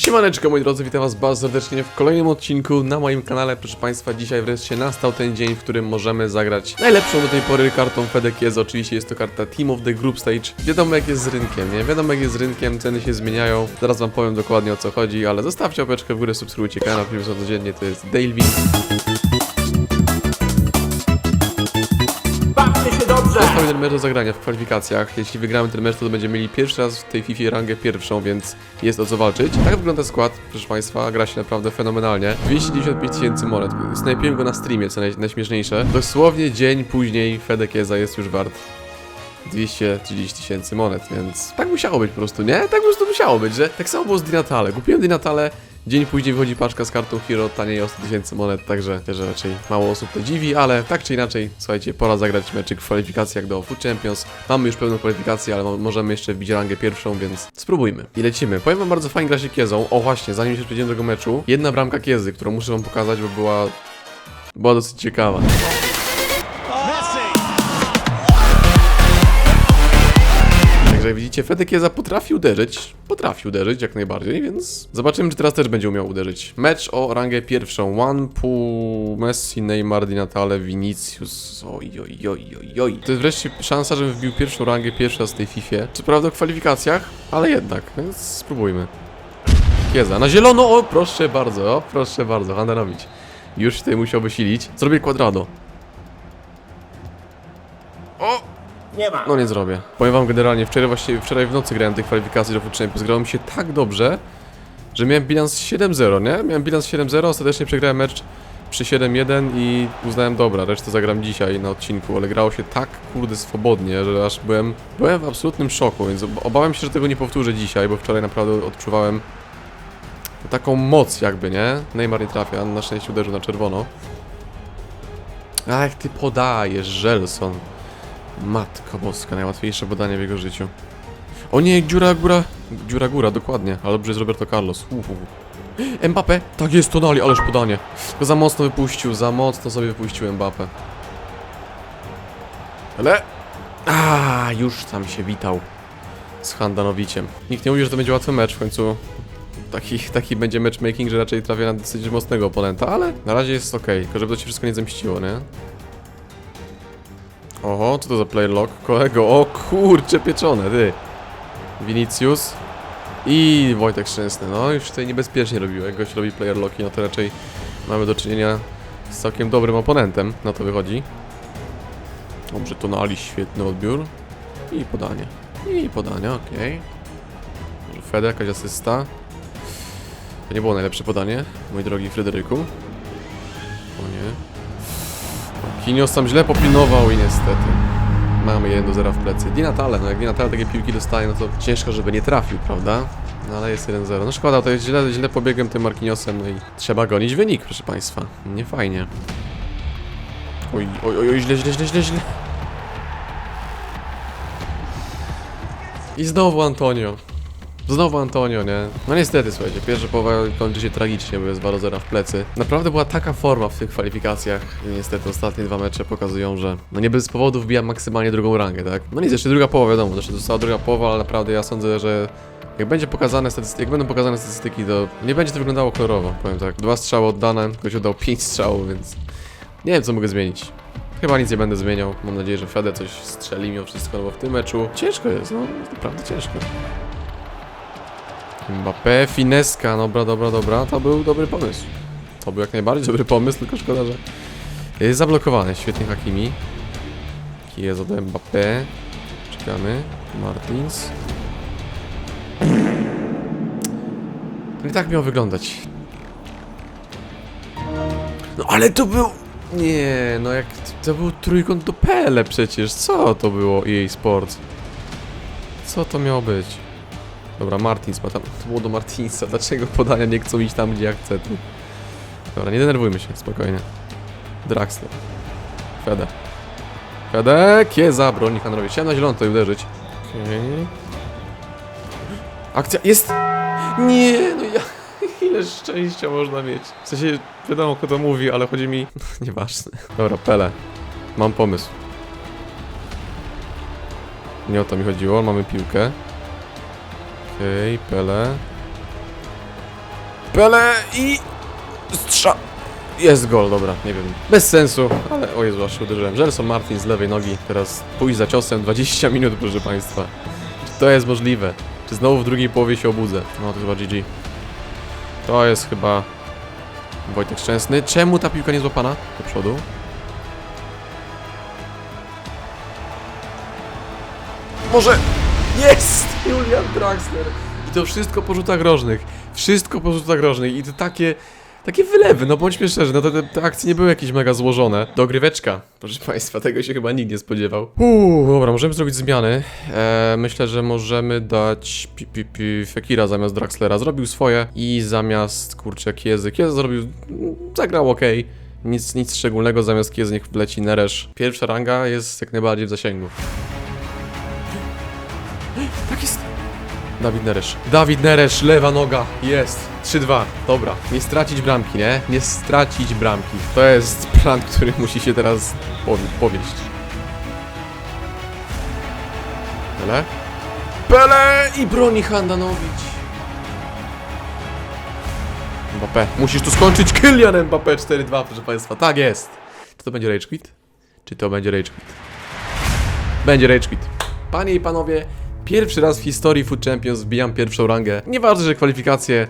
Siemaneczko moi drodzy, witam was bardzo serdecznie w kolejnym odcinku na moim kanale. Proszę Państwa, dzisiaj wreszcie nastał ten dzień, w którym możemy zagrać najlepszą do tej pory kartą FedEx jest. Oczywiście jest to karta Team of the Group Stage. Wiadomo jak jest z rynkiem, nie? Wiadomo jak jest z rynkiem, ceny się zmieniają. Zaraz wam powiem dokładnie o co chodzi, ale zostawcie opeczkę w górę, subskrybujcie kanał, filmy są codziennie, to jest Dalevin. Został jeden mecz do zagrania w kwalifikacjach. Jeśli wygramy ten mecz, to będziemy mieli pierwszy raz w tej FIFA rangę pierwszą, więc jest o co walczyć. Tak wygląda skład, proszę Państwa, gra się naprawdę fenomenalnie. 295 tysięcy monet. Snajpiłem go na streamie, co naj, najśmieszniejsze. Dosłownie dzień później Fedekeza jest już wart 230 tysięcy monet, więc tak musiało być po prostu, nie? Tak po prostu musiało być, że tak samo było z Dinatale. Kupiłem Dinatale, dzień później wychodzi paczka z kartą Hero taniej o 100 tysięcy monet, także też raczej mało osób to dziwi, ale tak czy inaczej, słuchajcie, pora zagrać meczyk w kwalifikacjach do Food Champions. Mamy już pełną kwalifikację, ale mo- możemy jeszcze wbić rangę pierwszą, więc spróbujmy. I lecimy. Powiem wam bardzo fajnie gra się Kiezą. O właśnie, zanim się przejdziemy do tego meczu, jedna bramka Kiezy, którą muszę wam pokazać, bo była... była dosyć ciekawa. Jak widzicie, Fedek Jeza potrafi uderzyć, potrafi uderzyć jak najbardziej, więc zobaczymy, czy teraz też będzie umiał uderzyć. Mecz o rangę pierwszą. One, Pu, Messi, Neymar, Di Natale, Vinicius. Oj, oj, oj, oj, oj. To jest wreszcie szansa, żebym wbił pierwszą rangę pierwszy raz w tej FIFA. Co prawda w kwalifikacjach, ale jednak, więc spróbujmy. Kieza, na zielono, o proszę bardzo, o proszę bardzo, Handanowicz. Już tutaj musiałby silić. Zrobię quadrado. Nie ma. No nie zrobię. Powiem wam generalnie, wczoraj właśnie, wczoraj w nocy grałem tych kwalifikacji do Food Champions, grało mi się tak dobrze, że miałem bilans 7-0, nie? Miałem bilans 7-0, ostatecznie przegrałem mecz przy 7-1 i uznałem, dobra, resztę zagram dzisiaj na odcinku, ale grało się tak, kurde, swobodnie, że aż byłem, byłem w absolutnym szoku, więc ob- obawiam się, że tego nie powtórzę dzisiaj, bo wczoraj naprawdę odczuwałem taką moc jakby, nie? Neymar nie trafia, na szczęście uderzył na czerwono. A jak ty podajesz, Żelson. Matko boska, najłatwiejsze podanie w jego życiu. O nie, dziura góra. Dziura góra, dokładnie. Ale dobrze jest Roberto Carlos. Uhu. Mbappe! Tak jest, tonali, ależ podanie. Tylko za mocno wypuścił, za mocno sobie wypuścił Mbappe. Ale... A, już tam się witał z Handanowiciem. Nikt nie mówi, że to będzie łatwy mecz, w końcu taki, taki będzie matchmaking, że raczej trafię na dosyć mocnego oponenta, ale na razie jest ok, tylko żeby to się wszystko nie zemściło, nie? Oho, co to za player lock? Kolego, o kurcze pieczone, ty. Vinicius i Wojtek Szczęsny. No już tutaj niebezpiecznie robił. Jak gość robi player locki, no to raczej mamy do czynienia z całkiem dobrym oponentem. Na to wychodzi. Dobrze, tonali, świetny odbiór. I podanie. I podanie, okej. Okay. Fede, jakaś asysta. To nie było najlepsze podanie, mój drogi Fryderyku. O nie. Kinios tam źle popilnował i niestety mamy 1 do 0 w plecy. Di Natale, no jak Di Natale takie piłki dostaje, no to ciężko, żeby nie trafił, prawda? No ale jest 1-0. No szkoda, to jest źle, źle pobiegłem tym Marquinhosem, no i trzeba gonić wynik, proszę Państwa. Nie fajnie. Oj, oj, oj, oj, źle, źle, źle, źle, źle. I znowu Antonio. Znowu Antonio, nie? No niestety, słuchajcie, pierwsza połowa kończy się tragicznie, bo jest 2-0 w plecy. Naprawdę była taka forma w tych kwalifikacjach niestety ostatnie dwa mecze pokazują, że no nie bez powodu wbija maksymalnie drugą rangę, tak? No nic, jeszcze druga połowa, wiadomo, jeszcze została druga połowa, ale naprawdę ja sądzę, że jak będzie pokazane statystyki, jak będą pokazane statystyki, to nie będzie to wyglądało kolorowo, powiem tak. Dwa strzały oddane, ktoś oddał pięć strzałów, więc nie wiem co mogę zmienić. Chyba nic nie będę zmieniał. Mam nadzieję, że Fede coś strzeli mimo wszystko, no bo w tym meczu ciężko jest, no naprawdę ciężko. Mbappé, fineska, dobra, dobra, dobra, to był dobry pomysł. To był jak najbardziej dobry pomysł, tylko szkoda, że jest zablokowany. Świetnie Hakimi. Kiezo do Mbappé. Czekamy. Martins. To nie tak miało wyglądać. No ale to był... Nie, no jak... To był trójkąt do Pele przecież. Co to było EA Sports? Co to miało być? Dobra, Martins ma tam. To było do Martinsa. Dlaczego podania nie chcą iść tam, gdzie ja chcę? Tu? Dobra, nie denerwujmy się, spokojnie. Draxler. Fede. Fede, Kieza, broni Handrowi. Chciałem na zielono tutaj uderzyć. Okej. Akcja jest! Nie, no ja... Ile szczęścia można mieć. W sensie, wiadomo kto to mówi, ale chodzi mi... Nieważne. Dobra, Pele. Mam pomysł. Nie o to mi chodziło, mamy piłkę. Okej, Pele. Pele i... Strza... Jest gol, dobra, nie wiem. Bez sensu, ale o Jezu, aż uderzyłem. Gelson Martin z lewej nogi, teraz pójść za ciosem 20 minut, proszę Państwa. Czy to jest możliwe? Czy znowu w drugiej połowie się obudzę? No to chyba GG. To jest chyba Wojtek Szczęsny. Czemu ta piłka nie złapana? Do przodu. Może... Jest! Julian Draxler! I to wszystko po rzutach rożnych. Wszystko po rzutach rożnych. I to takie... Takie wylewy, no bądźmy szczerzy, no to te, te akcje nie były jakieś mega złożone. Dogryweczka, proszę Państwa, tego się chyba nikt nie spodziewał. Uuu, dobra, możemy zrobić zmiany. E, myślę, że możemy dać pi, pi, pi, Fekira zamiast Draxlera. Zrobił swoje i zamiast, kurczę, Kiezy. Kiezy zrobił, zagrał ok. Nic, nic szczególnego, zamiast Kiezy niech leci Neresz. Pierwsza ranga jest jak najbardziej w zasięgu. Dawid Neresz. Dawid Neresz, lewa noga. Jest. 3-2. Dobra. Nie stracić bramki, nie? Nie stracić bramki. To jest plan, który musi się teraz powie powieść. Pele? Pele i broni Handanowicz. Mbappé. Musisz tu skończyć Kylian Mbappé 4-2, proszę Państwa. Tak jest. Czy to będzie Rage Quit? Czy to będzie Rage Quit? Będzie Rage Quit. Panie i panowie, pierwszy raz w historii Food Champions wbijam pierwszą rangę. Nieważne, że kwalifikacje.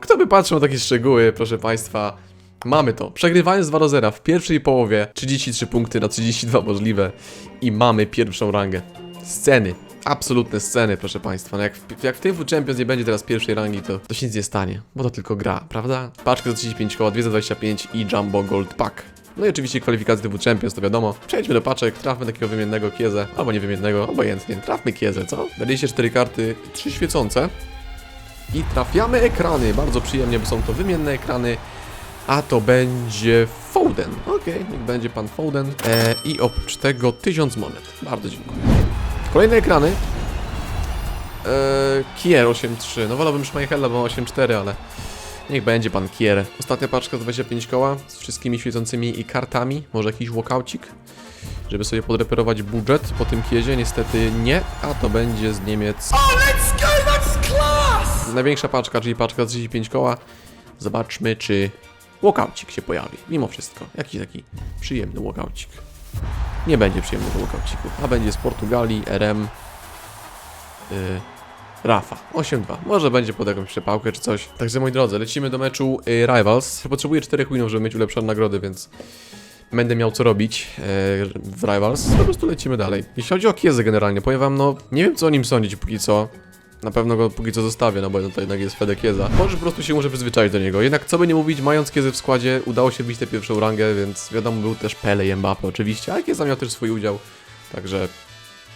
Kto by patrzył na takie szczegóły, proszę państwa. Mamy to. Przegrywając 2 do 0 w pierwszej połowie, 33 punkty na 32 możliwe i mamy pierwszą rangę. Sceny. Absolutne sceny, proszę Państwa. No jak, w, jak w tym Food Champions nie będzie teraz pierwszej rangi, to, to się nic nie stanie, bo to tylko gra, prawda? Paczka za 35 koła, 2 za 25 i Jumbo Gold Pack. No i oczywiście kwalifikacje typu Champions, to wiadomo. Przejdźmy do paczek, trafmy takiego wymiennego Kiezę, albo niewymiennego, obojętnie. Trafmy Kiezę, co? 24 karty, 3 świecące. I trafiamy ekrany, bardzo przyjemnie, bo są to wymienne ekrany. A to będzie Foden. Okej, niech będzie pan Foden. E, I oprócz tego 1000 monet. Bardzo dziękuję. Kolejne ekrany. Eee, Kier 8.3. No wolałbym Schmeichela, bo 8.4, ale niech będzie pan Kier. Ostatnia paczka z 25 koła z wszystkimi świecącymi i kartami. Może jakiś walkoucik, żeby sobie podreperować budżet po tym Kiezie. Niestety nie, a to będzie z Niemiec. Największa paczka, czyli paczka z 35 koła. Zobaczmy, czy walkoucik się pojawi. Mimo wszystko, jakiś taki przyjemny walkoucik. Nie będzie przyjemnego walkouciku, a będzie z Portugalii, RM, yy, Rafa, 8-2. Może będzie pod jakąś przepałkę czy coś. Także moi drodzy, lecimy do meczu yy, Rivals. Potrzebuję 4 winów, żeby mieć ulepszone nagrody, więc będę miał co robić yy, w Rivals. Po prostu lecimy dalej. Jeśli chodzi o Kiezę generalnie, powiem wam, no nie wiem co o nim sądzić póki co. Na pewno go póki co zostawię, no bo to jednak jest Fedek Kieza. Może po prostu się muszę przyzwyczaić do niego. Jednak co by nie mówić, mając Kiezę w składzie, udało się wbić tę pierwszą rangę, więc wiadomo, był też Pele i Mbappe oczywiście, ale Kieza miał też swój udział. Także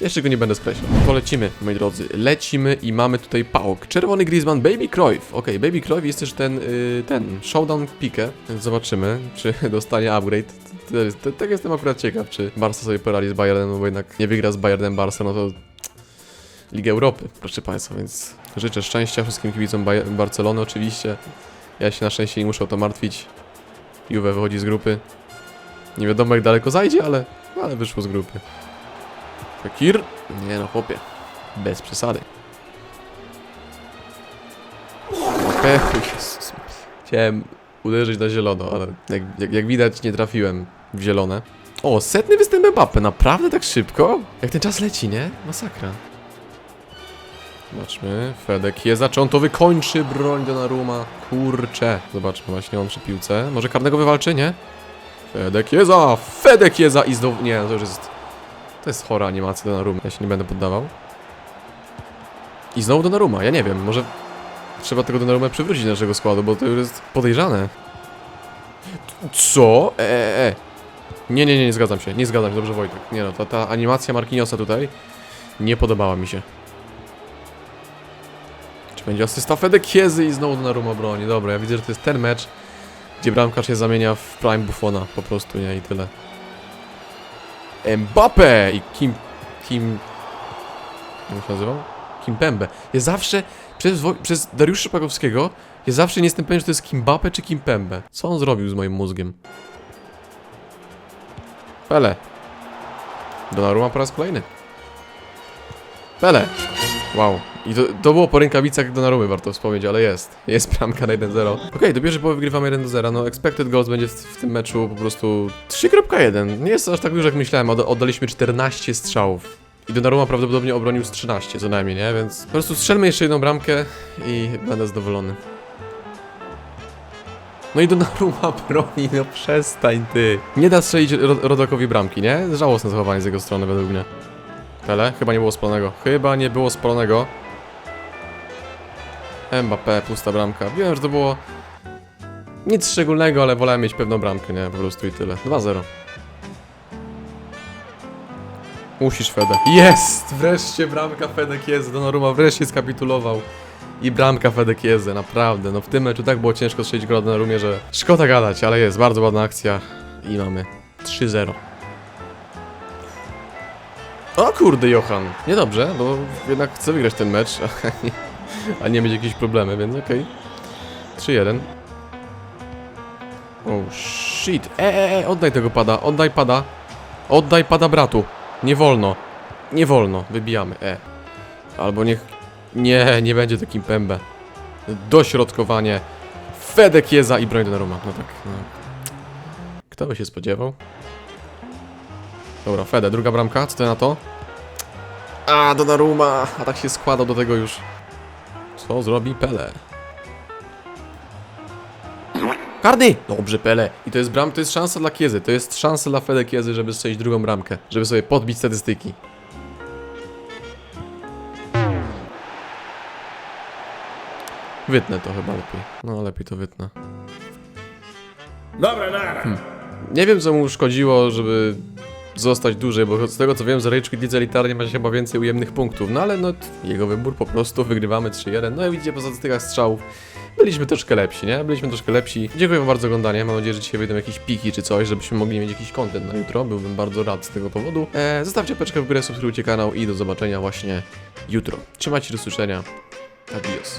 jeszcze go nie będę skreślał. To lecimy, moi drodzy. Lecimy i mamy tutaj pałk. Czerwony Griezmann, Baby Cruyff. Okej, Baby Cruyff jest też ten, yy, ten, Showdown. Więc zobaczymy, czy dostanie upgrade. Tak jestem akurat ciekaw, czy Barca sobie poradzi z Bayernem, bo jednak nie wygra z Bayernem Barca, no to Ligę Europy, proszę Państwa, więc życzę szczęścia wszystkim kibicom Bayer- Barcelony oczywiście. Ja się na szczęście nie muszę o to martwić. Juve wychodzi z grupy. Nie wiadomo jak daleko zajdzie, ale, ale wyszło z grupy. Fakir? Nie no, chłopie. Bez przesady. Pechu, Jezus. Chciałem uderzyć na zielono, ale jak, jak, jak widać nie trafiłem w zielone. O, setny występ Mbappe, naprawdę tak szybko? Jak ten czas leci, nie? Masakra. Zobaczmy, Fedek jest, czy on to wykończy, broń Donnarumma, kurcze. Zobaczmy właśnie, on przy piłce, może karnego wywalczy, nie? Fedek Jeza, Fedek Jeza i znowu, nie, to już jest, to jest chora animacja Donnarumma, ja się nie będę poddawał. I znowu Donnarumma, ja nie wiem, może trzeba tego Donnarumma przywrócić do naszego składu, bo to już jest podejrzane. Co? E, e, e. Nie, nie, nie, nie zgadzam się, nie zgadzam się, dobrze Wojtek. Nie no, ta, ta animacja Marquinhosa tutaj nie podobała mi się. Czy będzie asysta Fede Kiezy i znowu Donnarumma broni. Dobra, ja widzę, że to jest ten mecz, gdzie bramkarz się zamienia w prime Buffona, po prostu, nie? I tyle. Mbappe i Kim... Kim... Jak się nazywał? Kim Pembe. Ja zawsze, przez, przez Dariusza Szpakowskiego, ja zawsze nie jestem pewien, czy to jest Kim Mbappe czy Kim Pembe. Co on zrobił z moim mózgiem? Pele. Donnarumma po raz kolejny. Pele. Wow, I to, to było po rękawicach do Narumy, warto wspomnieć, ale jest. Jest bramka na 1-0. Okej, do pierwszej połowy wygrywamy 1-0. No, expected goals będzie w, w tym meczu po prostu 3.1. Nie jest aż tak dużo, jak myślałem. Od, oddaliśmy 14 strzałów. I Donnarumma prawdopodobnie obronił z 13 co najmniej, nie? Więc po prostu strzelmy jeszcze jedną bramkę i będę zadowolony. No i Donnarumma broni, no przestań ty. Nie da strzelić Ro bramki, nie? Żałosne zachowanie z jego strony według mnie. Tele? Chyba nie było spalonego. Chyba nie było spalonego. Mbappé, pusta bramka. Wiem, że to było nic szczególnego, ale wolałem mieć pewną bramkę, nie? Po prostu i tyle. 2-0. Musisz Fede. Jest! Wreszcie bramka Fedek jest. Donnarumma wreszcie skapitulował. I bramka Fedek jest, naprawdę. No w tym meczu tak było ciężko strzelić gola Donnarumie, że szkoda gadać, ale jest. Bardzo ładna akcja. I mamy 3-0. O kurde, Johan. Niedobrze, bo jednak chcę wygrać ten mecz, a nie, mieć jakieś problemy, więc okej. 3-1. Oh shit. E, e, e, oddaj tego pada, oddaj pada. Oddaj pada bratu. Nie wolno. Nie wolno. Wybijamy. E. Albo niech... Nie, nie będzie takim pębę. Dośrodkowanie. Fedek Jeza i broń Donnarumma. No tak, no. Kto by się spodziewał? Dobra, Fede, druga bramka, co ty na to? A, Donnarumma, a tak się składał do tego już. Co zrobi Pele? Karny! Dobrze, Pele. I to jest bram, to jest szansa dla Kiezy, to jest szansa dla Fede Kiezy, żeby strzelić drugą bramkę, żeby sobie podbić statystyki. Wytnę to chyba lepiej. No, lepiej to wytnę. Dobra, nara. Nie wiem, co mu szkodziło, żeby zostać dłużej, bo z tego co wiem, z Rage Quit Lidze Elitarnie ma chyba więcej ujemnych punktów, no ale no, jego wybór po prostu, wygrywamy 3-1, no i widzicie, po statystykach strzałów byliśmy troszkę lepsi, nie? Byliśmy troszkę lepsi. Dziękuję wam bardzo za oglądanie, mam nadzieję, że dzisiaj wyjdą jakieś piki czy coś, żebyśmy mogli mieć jakiś content na jutro, byłbym bardzo rad z tego powodu. E, zostawcie peczkę w górę, subskrybujcie kanał i do zobaczenia właśnie jutro. Trzymajcie do usłyszenia. Adios.